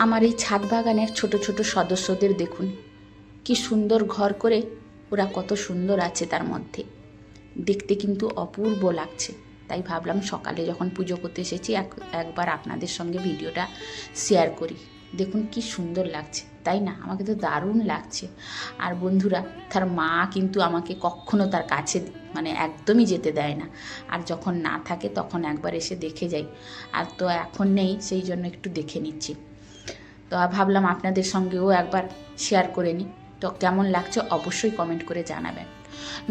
আমার এই ছাদ বাগানের ছোট ছোট সদস্যদের দেখুন। কি সুন্দর ঘর করে ওরা কত সুন্দর আছে তার মধ্যে। দেখতে কিন্তু অপূর্ব লাগছে। তাই ভাবলাম সকালে যখন পুজো করতে এসেছি, এক, একবার আপনাদের সঙ্গে ভিডিওটা শেয়ার করি। দেখুন কি সুন্দর লাগছে। তাই না? আমাকে তো দারুণ লাগছে। আর বন্ধুরা, তার মা কিন্তু আমাকে কখনো তার কাছে মানে একদমই যেতে দেয় না। আর যখন না থাকে, তখন একবার এসে দেখে যাই। আর তো এখন নেই, সেই জন্য একটু দেখে নিচ্ছি। তো ভাবলাম আপনাদের সঙ্গেও একবার শেয়ার করে নিই। তো কেমন লাগছে অবশ্যই কমেন্ট করে জানাবেন।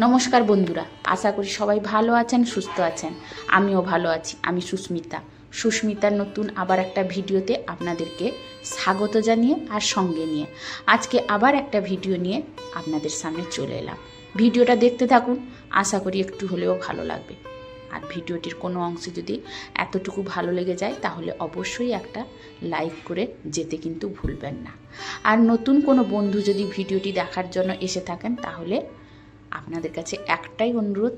নমস্কার বন্ধুরা, আশা করি সবাই ভালো আছেন, সুস্থ আছেন। আমিও ভালো আছি, আমি সুস্মিতা। সুস্মিতার নতুন আবার একটা ভিডিওতে আপনাদেরকে স্বাগত জানিয়ে আর সঙ্গে নিয়ে। আজকে আবার একটা ভিডিও নিয়ে আপনাদের সামনে চলে এলাম। ভিডিওটা দেখতে থাকুন, আশা করি একটু হলেও ভালো লাগবে। আর ভিডিওটির কোনো অংশে যদি এতটুকু ভালো লেগে যায়, তাহলে অবশ্যই একটা লাইক করে যেতে কিন্তু ভুলবেন না। আর নতুন কোনো বন্ধু যদি ভিডিওটি দেখার জন্য এসে থাকেন, তাহলে আপনাদের কাছে একটাই অনুরোধ,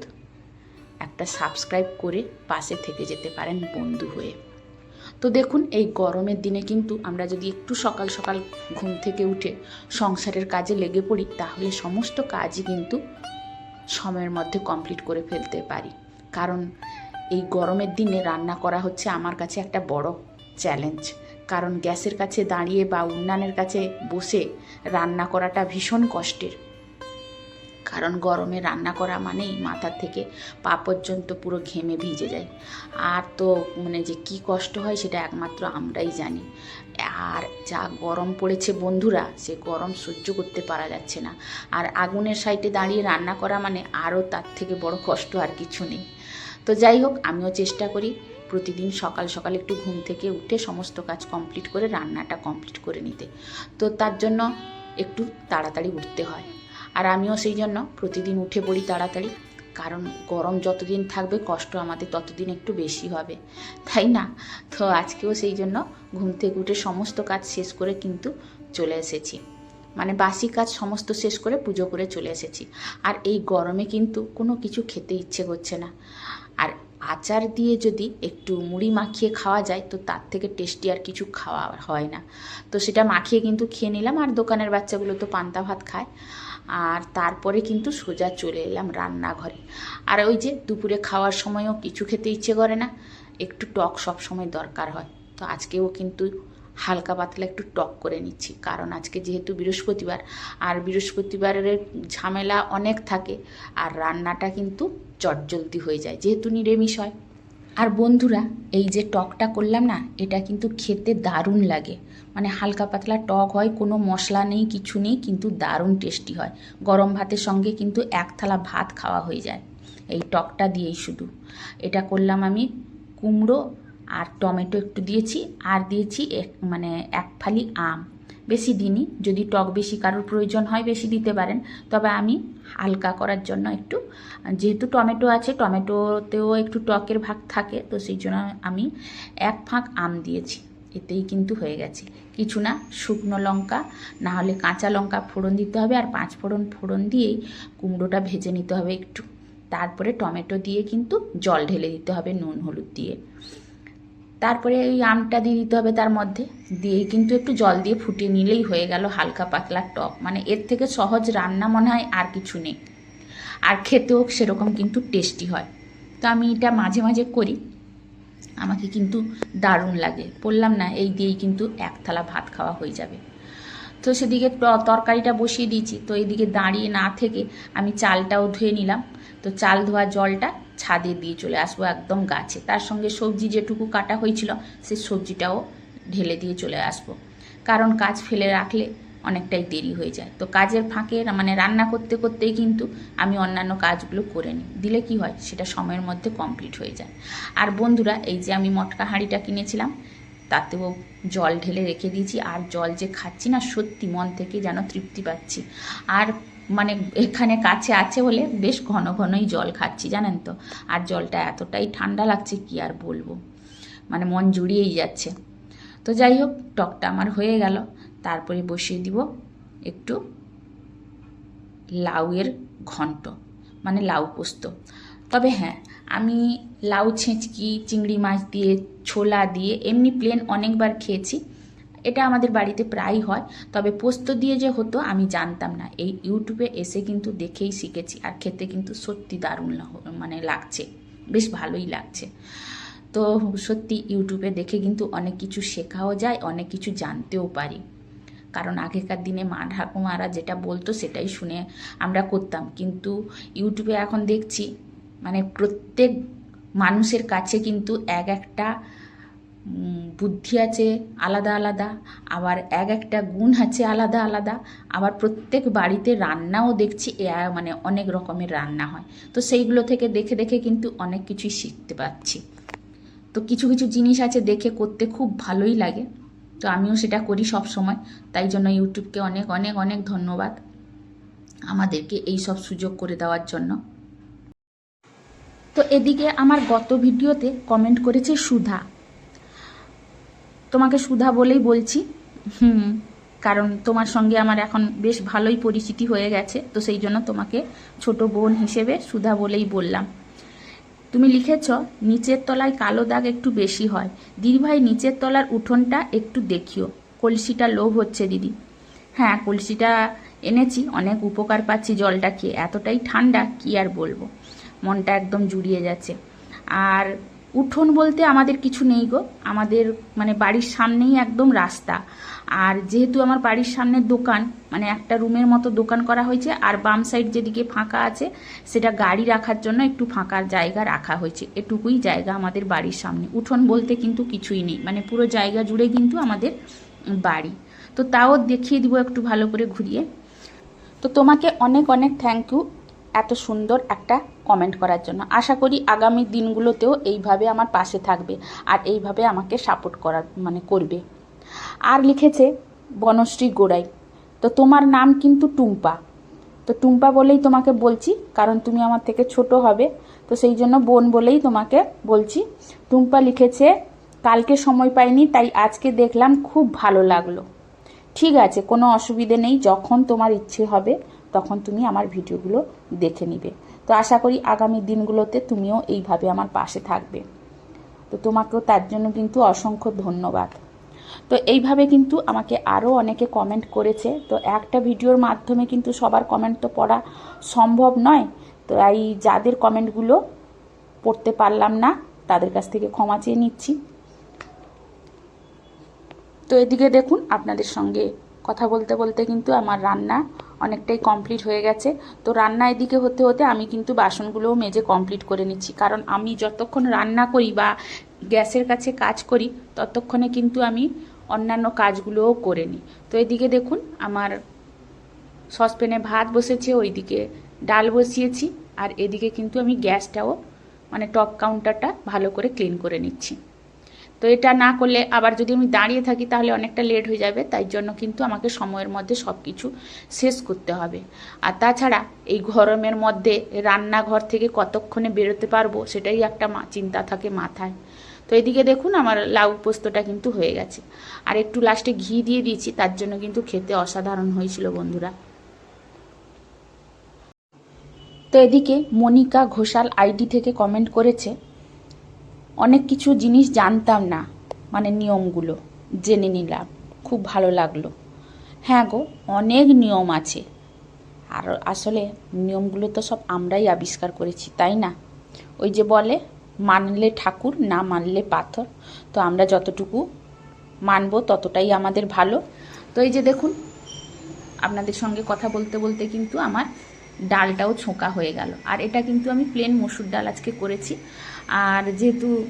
একটা সাবস্ক্রাইব করে পাশে থেকে যেতে পারেন বন্ধু হয়ে। তো দেখুন, এই গরমের দিনে কিন্তু আমরা যদি একটু সকাল সকাল ঘুম থেকে উঠে সংসারের কাজে লেগে পড়ি, তাহলে সমস্ত কাজই কিন্তু সময়ের মধ্যে কমপ্লিট করে ফেলতে পারি। কারণ এই গরমের দিনে রান্না করা হচ্ছে আমার কাছে একটা বড় চ্যালেঞ্জ কারণ গ্যাসের কাছে দাঁড়িয়ে বা উন্নানের কাছে বসে রান্না করাটা ভীষণ কষ্টের। কারণ গরমে রান্না করা মানেই মাথা থেকে পা পর্যন্ত পুরো ঘেমে ভিজে যায়। আর তো মানে যে কি কষ্ট হয় সেটা একমাত্র আমরাই জানি। আর যা গরম পড়েছে বন্ধুরা, সে গরম সহ্য করতে পারা যাচ্ছে না। আর আগুনের সাইডে দাঁড়িয়ে রান্না করা মানে আরও তার থেকে বড় কষ্ট আর কিছু নেই। তো যাই হোক, আমিও চেষ্টা করি প্রতিদিন সকাল সকাল একটু ঘুম থেকে উঠে সমস্ত কাজ কমপ্লিট করে, রান্নাটা কমপ্লিট করে নিতে। তো তার জন্য একটু তাড়াতাড়ি উঠতে হয়। আর আমিও সেই জন্য প্রতিদিন উঠে পড়ি তাড়াতাড়ি, কারণ গরম যতদিন থাকবে, কষ্ট আমাদের ততদিন একটু বেশি হবে। তাই না? তো আজকেও সেই জন্য ঘুম থেকে উঠে সমস্ত কাজ শেষ করে কিন্তু চলে এসেছি। মানে বাসি কাজ সমস্ত শেষ করে পুজো করে চলে এসেছি। আর এই গরমে কিন্তু কোনো কিছু খেতে ইচ্ছে করছে না। আর আচার দিয়ে যদি একটু মুড়ি মাখিয়ে খাওয়া যায়, তো তার থেকে টেস্টি আর কিছু খাওয়া হয় না। তো সেটা মাখিয়ে কিন্তু খেয়ে নিলাম, আর দোকানের বাচ্চাগুলো তো পান্তা ভাত খায়। আর তারপরে কিন্তু সোজা চলে এলাম রান্নাঘরে। আর ওই যে দুপুরে খাওয়ার সময়ও কিছু খেতে ইচ্ছে করে না, একটু টক সব সময় দরকার হয়। তো আজকেও কিন্তু হালকা পাতলা একটু টক করে নিচ্ছি, কারণ আজকে যেহেতু বৃহস্পতিবার, আর বৃহস্পতিবারের ঝামেলা অনেক থাকে, আর রান্নাটা কিন্তু চটজলদি হয়ে যায়, যেহেতু নিরামিষ হয়। আর বন্ধুরা, এই যে টকটা করলাম না, এটা কিন্তু খেতে দারুণ লাগে। মানে হালকা পাতলা টক হয়, কোনো মশলা নেই, কিছু নেই, কিন্তু দারুণ টেস্টি হয়। গরম ভাতের সঙ্গে কিন্তু এক থালা ভাত খাওয়া হয়ে যায়, এই টকটা দিয়েই শুধু। এটা করলাম আমি কুমড়ো আর টমেটো একটু দিয়েছি, আর দিয়েছি এক মানে এক ফালি আম। বেশি দিনই, যদি টক বেশি কারোর প্রয়োজন হয় বেশি দিতে পারেন। তবে আমি হালকা করার জন্য একটু, যেহেতু টমেটো আছে, টমেটোতেও একটু টকের ভাগ থাকে, তো সেই জন্য আমি এক ফাঁক আম দিয়েছি। এতেই কিন্তু হয়ে গেছে। কিছু না, শুকনো লঙ্কা না হলে কাঁচা লঙ্কা ফোড়ন দিতে হবে, আর পাঁচ ফোড়ন ফোড়ন দিয়েই কুমড়োটা ভেজে নিতে হবে একটু। তারপরে টমেটো দিয়ে কিন্তু জল ঢেলে দিতে হবে, নুন, হলুদ দিয়ে। তারপরে ওই আমটা দিয়ে দিতে হবে তার মধ্যে। দিয়ে কিন্তু একটু জল দিয়ে ফুটিয়ে নিলেই হয়ে গেল হালকা পাতলা টক। মানে এর থেকে সহজ রান্না মনে হয় আর কিছু নেই। আর খেতেও সেরকম কিন্তু টেস্টি হয়। তো আমি এটা মাঝে মাঝে করি। আমাকে কিন্তু দারুণ লাগে। বললাম না, এই দিয়েই কিন্তু এক থালা ভাত খাওয়া হয়ে যাবে। তো সেদিকে তরকারিটা বসিয়ে দিয়েছি। তো এদিকে দাঁড়িয়ে না থেকে আমি চালটাও ধুয়ে নিলাম। তো চাল ধোয়া জলটা ছাদে দিয়ে চলে আসব একদম গাছে। তার সঙ্গে সবজি যেটুকু কাটা হয়েছিল, সে সবজিটাও ঢেলে দিয়ে চলে আসব। কারণ কাজ ফেলে রাখলে অনেকটাই দেরি হয়ে যায়। তো কাজের ফাঁকে মানে রান্না করতে করতেই কিন্তু আমি অন্যান্য কাজগুলো করে নিই। দিলে কি হয়? সেটা সময়ের মধ্যে কমপ্লিট হয়ে যায়। আর বন্ধুরা, এই যে আমি মটকা হাঁড়িটা কিনেছিলাম তাতেও জল ঢেলে রেখে দিয়েছি। আর জল যে খাচ্ছি না, সত্যি মন থেকে যেন তৃপ্তি পাচ্ছি। আর মানে এখানে কাছে আছে বলে বেশ ঘন ঘনই জল খাচ্ছি, জানেন তো? আর জলটা এতটাই ঠান্ডা লাগছে, কি আর বলব? মানে মন জুড়িয়েই যাচ্ছে। তো যাই হোক, টকটা আমার হয়ে গেল। তারপরে বসিয়ে দিব একটু লাউয়ের ঘন্ট মানে লাউ পোস্ত। তবে হ্যাঁ আমি লাউ ছেঁচকি, চিংড়ি মাছ দিয়ে, ছোলা দিয়ে এমনি প্লেন অনেকবার খেয়েছি। এটা আমাদের বাড়িতে প্রায়ই হয়। তবে পোস্ত দিয়ে যে হতো আমি জানতাম না। এই ইউটিউবে এসে কিন্তু দেখেই শিখেছি আর খেতে কিন্তু সত্যি দারুণ মানে লাগছে। বেশ ভালোই লাগছে। তো সত্যি ইউটিউবে দেখে কিন্তু অনেক কিছু শেখাও যায়, অনেক কিছু জানতেও পারি। কারণ আগেকার দিনে মা ঠাকুমারা যেটা বলতো সেটাই শুনে আমরা করতাম। কিন্তু ইউটিউবে এখন দেখছি মানে প্রত্যেক মানুষের কাছে কিন্তু এক একটা বুদ্ধি আছে আলাদা আলাদা, আবার এক একটা গুণ আছে আলাদা আলাদা, আবার প্রত্যেক বাড়িতে রান্নাও দেখছি মানে অনেক রকমের রান্না হয়। তো সেইগুলো থেকে দেখে দেখে কিন্তু অনেক কিছুই শিখতে পারছি। তো কিছু কিছু জিনিস আছে দেখে করতে খুব ভালোই লাগে। তো আমিও সেটা করি সব সময়। তাই জন্য ইউটিউবকে অনেক অনেক অনেক ধন্যবাদ। আমাদেরকে এই সব সুযোগ করে দেওয়ার জন্য। তো এদিকে আমার গত ভিডিওতে কমেন্ট করেছে সুধা। তোমাকে সুধা বলেই বলছি। হুম, কারণ তোমার সঙ্গে আমার এখন বেশ ভালোই পরিচিতি হয়ে গেছে, তো সেই জন্য তোমাকে ছোট বোন হিসেবে সুধা বলেই বললাম। তুমি লিখেছ, নিচের তলায় কালো দাগ একটু বেশি হয়। দিদিভাই নিচের তলার উঠোনটা একটু দেখিও। কলসিটা লোভ হচ্ছে দিদি। হ্যাঁ কলসিটা এনেছি, অনেক উপকার পাচ্ছি জলটা খেয়ে। এতটাই ঠান্ডা, কি আর বলব? মনটা একদম জুড়িয়ে যাচ্ছে। আর উঠোন বলতে আমাদের কিছু নেই গো। আমাদের মানে বাড়ির সামনেই একদম রাস্তা। আর যেহেতু আমার বাড়ির সামনে দোকান মানে একটা রুমের মতো দোকান করা হয়েছে, আর বাম সাইড যেদিকে ফাঁকা আছে, সেটা গাড়ি রাখার জন্য একটু ফাঁকা জায়গা রাখা হয়েছে। এটুকুই জায়গা আমাদের বাড়ির সামনে। উঠোন বলতে কিন্তু কিছুই নেই। মানে পুরো জায়গা জুড়ে কিন্তু আমাদের বাড়ি। তো তাও দেখিয়ে দিব একটু ভালো করে ঘুরিয়ে। তো তোমাকে অনেক অনেক থ্যাংক ইউ এত সুন্দর একটা কমেন্ট করার জন্য। আশা করি আগামী দিনগুলোতেও এইভাবে আমার পাশে থাকবে আর এইভাবে আমাকে সাপোর্ট করার মানে করবে। আর লিখেছে বনশ্রী গোড়াই। তো তোমার নাম কিন্তু টুম্পা। তো টুম্পা বলেই তোমাকে বলছি, কারণ তুমি আমার থেকে ছোট হবে, তো সেই জন্য বোন বলেই তোমাকে বলছি। টুম্পা লিখেছে, কালকে সময় পাইনি, তাই আজকে দেখলাম খুব ভালো লাগল। ঠিক আছে, কোনো অসুবিধে নেই, যখন তোমার ইচ্ছে হবে, তখন তুমি আমার ভিডিওগুলো দেখে নিবে। তো আশা করি আগামী দিনগুলোতে তুমিও এইভাবে আমার পাশে থাকবে। তো তোমাকেও তার জন্য কিন্তু অসংখ্য ধন্যবাদ। তো এইভাবে কিন্তু আমাকে আরও অনেকে কমেন্ট করেছে। তো একটা ভিডিওর মাধ্যমে কিন্তু সবার কমেন্ট তো পড়া সম্ভব নয়। তো এই যাদের কমেন্টগুলো পড়তে পারলাম না, তাদের কাছ থেকে ক্ষমা চেয়ে নিচ্ছি। তো এদিকে দেখুন, আপনাদের সঙ্গে কথা বলতে বলতে কিন্তু আমার রান্না অনেকটাই কমপ্লিট হয়ে গেছে। তো রান্না এদিকে হতে হতে আমি কিন্তু বাসনগুলোও মেজে কমপ্লিট করে নিচ্ছি। কারণ আমি যতক্ষণ রান্না করি বা গ্যাসের কাছে কাজ করি, ততক্ষণে কিন্তু আমি অন্যান্য কাজগুলোও করে নিই। তো এদিকে দেখুন, আমার সসপ্যানে ভাত বসেছে, ওইদিকে ডাল বসিয়েছি, আর এদিকে কিন্তু আমি গ্যাসটাও মানে টপ কাউন্টারটা ভালো করে ক্লিন করে নিচ্ছি। তো এটা না করলে আবার যদি আমি দাঁড়িয়ে থাকি তাহলে অনেকটা লেট হয়ে যাবে, তাই জন্য কিন্তু আমাকে সময়ের মধ্যে সব কিছু শেষ করতে হবে। আর তাছাড়া এই গরমের মধ্যে রান্নাঘর থেকে কতক্ষণে বেরোতে পারব সেটাই একটা চিন্তা থাকে মাথায়। তো এদিকে দেখুন আমার লাউ পোস্তটা কিন্তু হয়ে গেছে। আর একটু লাস্টে ঘি দিয়ে দিয়েছি, তার জন্য কিন্তু খেতে অসাধারণ হয়েছিল বন্ধুরা। তো এদিকে মনিকা ঘোষাল আইডি থেকে কমেন্ট করেছে অনেক কিছু জিনিস জানতাম না মানে নিয়মগুলো, জেনে নিলাম, খুব ভালো লাগল। হ্যাঁ গো, অনেক নিয়ম আছে। আর আসলে নিয়মগুলো তো সব আমরাই আবিষ্কার করেছি, তাই না? ওই যে বলে, মানলে ঠাকুর, না মানলে পাথর। তো আমরা যতটুকু মানবো ততটাই আমাদের ভালো। তো এই যে দেখুন, আপনাদের সঙ্গে কথা বলতে বলতে কিন্তু আমার ডালটাও ছোঁকা হয়ে গেল। আর এটা কিন্তু আমি প্লেন মসুর ডাল আজকে করেছি। আর যেহেতু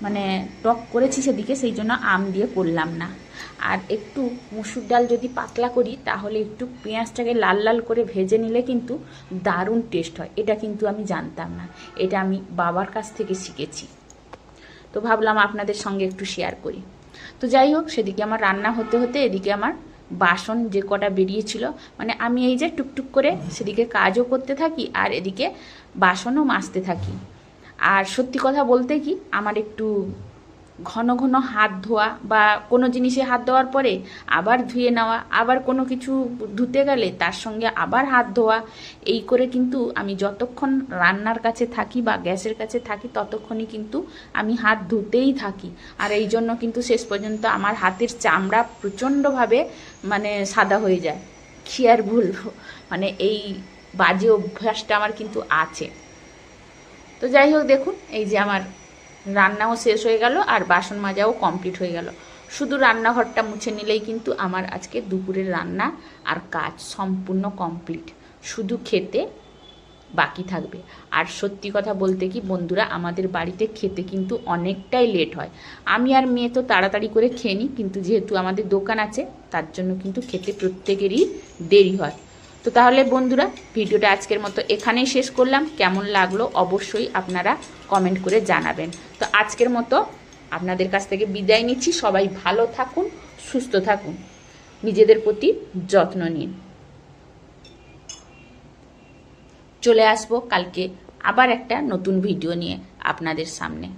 মানে টক করেছি সেদিকে, সেই জন্য আম দিয়ে করলাম না। আর একটু মুসুর ডাল যদি পাতলা করি, তাহলে একটু পেঁয়াজটাকে লাল লাল করে ভেজে নিলে কিন্তু দারুণ টেস্ট হয়। এটা কিন্তু আমি জানতাম না। এটা আমি বাবার কাছ থেকে শিখেছি। তো ভাবলাম আপনাদের সঙ্গে একটু শেয়ার করি। তো যাই হোক, সেদিকে আমার রান্না হতে হতে এদিকে আমার বাসন যে কটা বেরিয়েছিল মানে আমি এই যে টুকটুক করে সেদিকে কাজও করতে থাকি আর এদিকে বাসনও মাজতে থাকি। আর সত্যি কথা বলতে কি, আমার একটু ঘন ঘন হাত ধোয়া বা কোনো জিনিসে হাত দেওয়ার পরে আবার ধুয়ে নেওয়া, আবার কোনো কিছু ধুতে গেলে তার সঙ্গে আবার হাত ধোয়া, এই করে কিন্তু আমি যতক্ষণ রান্নার কাছে থাকি বা গ্যাসের কাছে থাকি ততক্ষণই কিন্তু আমি হাত ধুতেই থাকি। আর এই জন্য কিন্তু শেষ পর্যন্ত আমার হাতের চামড়া প্রচণ্ডভাবে মানে সাদা হয়ে যায়। আর বলব? মানে এই বাজে অভ্যাসটা আমার কিন্তু আছে। তো যাই হোক, দেখুন, এই যে আমার রান্নাও শেষ হয়ে গেল আর বাসন মাজাও কমপ্লিট হয়ে গেল। শুধু রান্নাঘরটা মুছে নিলেই কিন্তু আমার আজকে দুপুরের রান্না আর কাজ সম্পূর্ণ কমপ্লিট শুধু খেতে বাকি থাকবে। আর সত্যি কথা বলতে কি বন্ধুরা, আমাদের বাড়িতে খেতে কিন্তু অনেকটাই লেট হয়। আমি আর মেয়ে তো তাড়াতাড়ি করে খেয়ে নিই, কিন্তু যেহেতু আমাদের দোকান আছে, তার জন্য কিন্তু খেতে প্রত্যেকেরই দেরি হয়। তো তাহলে বন্ধুরা, ভিডিওটা আজকের মতো এখানেই শেষ করলাম। কেমন লাগল অবশ্যই আপনারা কমেন্ট করে জানাবেন। তো আজকের মতো আপনাদের কাছ থেকে বিদায় নিচ্ছি। সবাই ভালো থাকুন, সুস্থ থাকুন। নিজেদের প্রতি যত্ন নিন। চলে আসব কালকে আবার একটা নতুন ভিডিও নিয়ে আপনাদের সামনে।